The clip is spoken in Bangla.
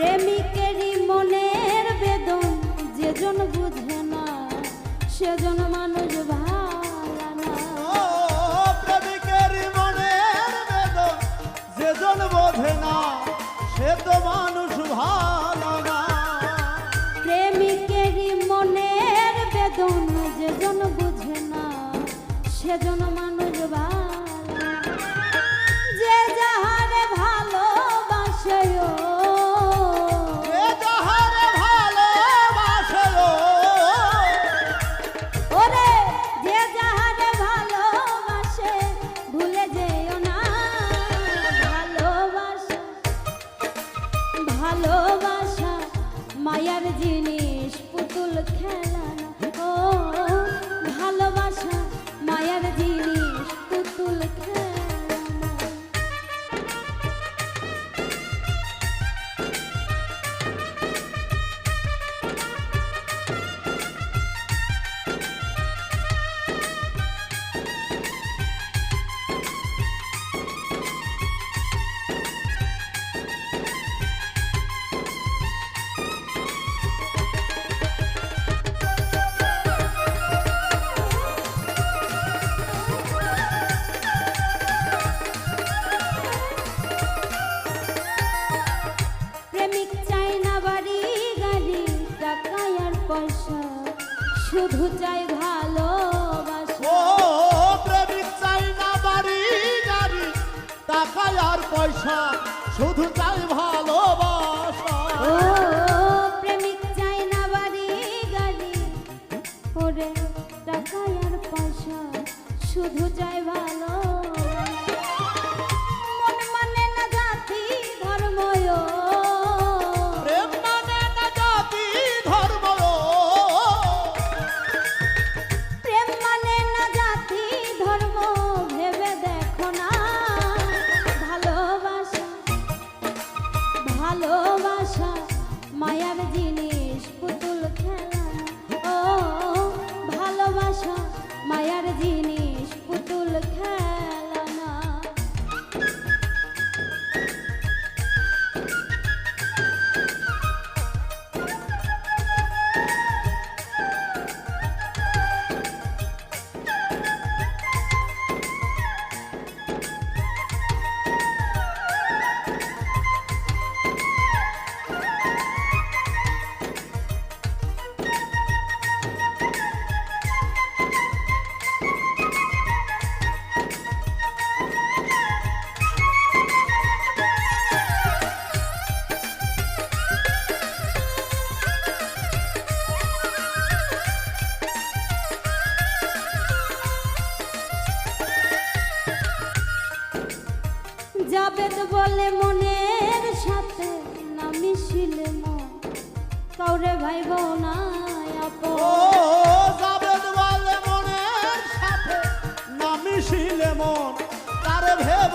প্রেমিকেরই মনের বেদন যেজন বুঝে না সেজন মানুষ ভালা না। ও প্রেমিকের মনের বেদন যেজন বোঝে না সে তো মানুষ ভালো না। প্রেমিকেরই মনের বেদন যেজন বুঝে না সেজন মানুষ ভালা শুধু চাই ভালোবাসা। ও প্রেমিক চাই না বাড়ি গাড়ি টাকা আর পয়সা শুধু চাই ভালোবাসা। ও প্রেমিক চাই না বাড়ি গাড়ি ওরে টাকা আর পয়সা শুধু চাই ভালো আবেদ বলে মনের সাথে না মিশিলে মন কাউরে ভাই না আবেদ বলে না মিশিলে মন তার ভেব